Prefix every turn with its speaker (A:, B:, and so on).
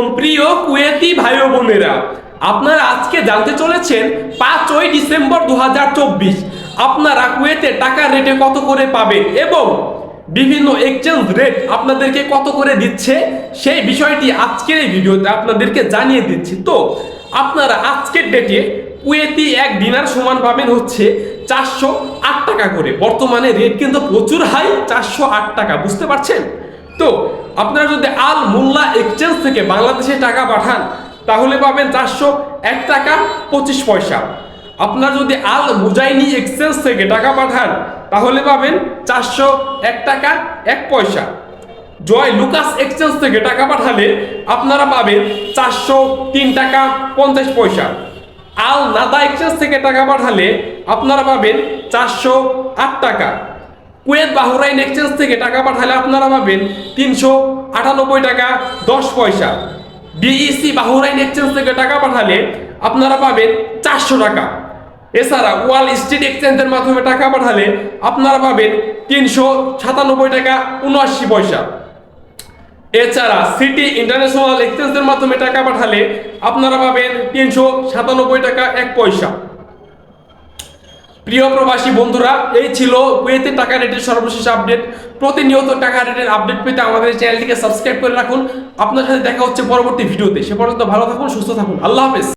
A: আলাইকুম প্রিয় কুয়েতি ভাই বোনেরা, আপনারা আজকে জানতে চলেছেন পাঁচই ডিসেম্বর দু হাজার চব্বিশ। আপনারা কুয়েতে টাকা রেটে কত করে পাবেন এবং বিভিন্ন এক্সচেঞ্জ রেট আপনাদেরকে কত করে দিচ্ছে, সেই বিষয়টি আজকের এই ভিডিওতে আপনাদেরকে জানিয়ে দিচ্ছি। তো, আপনারা আজকের ডেটে কুয়েতি এক ডিনার সমান পাবেন হচ্ছে চারশো আট টাকা করে। বর্তমানে রেট কিন্তু প্রচুর হাই চারশো আট টাকা, বুঝতে পারছেন? তো আপনারা যদি আল মোল্লা এক্সচেঞ্জ থেকে বাংলাদেশে টাকা পাঠান, তাহলে পাবেন চারশো এক টাকা পঁচিশ পয়সা। আপনারা যদি আল মুজাইনি এক্সচেঞ্জ থেকে টাকা পাঠান, তাহলে পাবেন চারশো এক টাকা এক পয়সা। জয় লুকাস এক্সচেঞ্জ থেকে টাকা পাঠালে আপনারা পাবেন চারশো তিন টাকা পঞ্চাশ পয়সা। আল নাদা এক্সচেঞ্জ থেকে টাকা পাঠালে আপনারা পাবেন চারশো আট টাকা। কুয়েত বাহরাইন এক্সচেঞ্জ থেকে টাকা পাঠালে আপনারা পাবেন তিনশো আটানব্বই টাকা, দশ পয়সা। বিইসি বাহরাইন এক্সচেঞ্জ থেকে টাকা পাঠালে আপনারা পাবেন চারশো টাকা। এছাড়া ওয়াল স্ট্রিট এক্সচেঞ্জের মাধ্যমে টাকা পাঠালে আপনারা পাবেন তিনশো সাতানব্বই টাকা, উনআশি পয়সা। এছাড়া সিটি ইন্টারন্যাশনাল এক্সচেঞ্জের মাধ্যমে টাকা পাঠালে আপনারা পাবেন তিনশো সাতানব্বই টাকা, এক পয়সা। প্রিয় প্রবাসী বন্ধুরা, এই ছিল কুয়েতে টাকা রেটের সর্বশেষ আপডেট। প্রতিনিয়ত টাকা রেটের আপডেট পেতে আমাদের চ্যানেলটিকে সাবস্ক্রাইব করে রাখুন। আপনার সাথে দেখা হচ্ছে পরবর্তী ভিডিওতে। সে পর্যন্ত ভালো থাকুন, সুস্থ থাকুন। আল্লাহ হাফেজ।